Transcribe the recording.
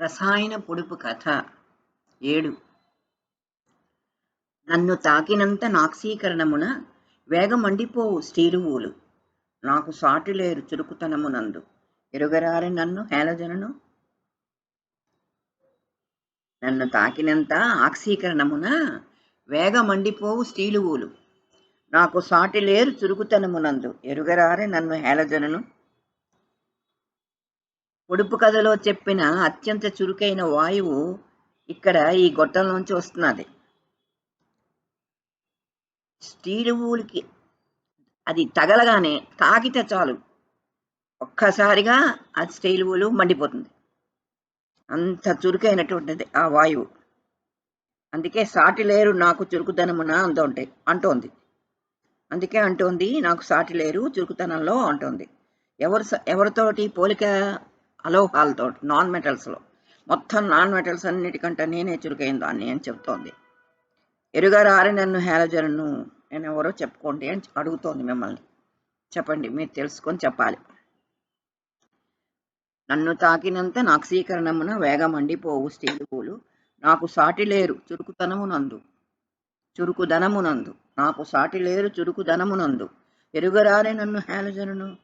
రసాయన పొడుపు కథ ఏడు. నన్ను తాకినంత నాక్సీకరణమున వేగమండిపోవు స్టీరువులు. నాకు సాటి లేరు చురుకుతనమునందు ఎరుగరారి నన్ను హేళజనను? నన్ను తాకినంత ఆక్సీకరణమున వేగమండిపోవు స్టీలువులు నాకు సాటి లేరు చురుకుతనమునందు ఎరుగరారి నన్ను హేళజనను? పొడుపు కథలో చెప్పిన అత్యంత చురుకైన వాయువు ఇక్కడ ఈ గొట్టంలోంచి వస్తున్నది. స్టీలు ఊలికి అది తగలగానే తాకితే చాలు. ఒక్కసారిగా ఆ స్టీల్ ఊలు మండిపోతుంది. అంత చురుకైనటువంటిది ఆ వాయువు. అందుకే సాటి లేరు నాకు చురుకుతనమున అంటుంటే అంటోంది. అందుకే అంటోంది నాకు సాటి లేరు చురుకుతనంలో అంటోంది. ఎవరు ఎవరితోటి పోలిక? అలోహాలతో నాన్ మెటల్స్లో. మొత్తం నాన్ మెటల్స్ అన్నిటికంటే నేనే చురుకైన దాన్ని అని చెప్తోంది. ఎరుగారు నన్ను హేళజనను నేను ఎవరో చెప్పుకోండి అని అడుగుతోంది మిమ్మల్ని. చెప్పండి మీరు తెలుసుకొని చెప్పాలి. నన్ను తాకినంత నాక్సీకరణమున వేగమండిపోవు స్టీలు పూలు నాకు సాటి లేరు చురుకుతనమునందు చురుకుదనమునందు. నాకు సాటి లేరు చురుకుదనమునందు. ఎరుగరారే నన్ను హేళజనను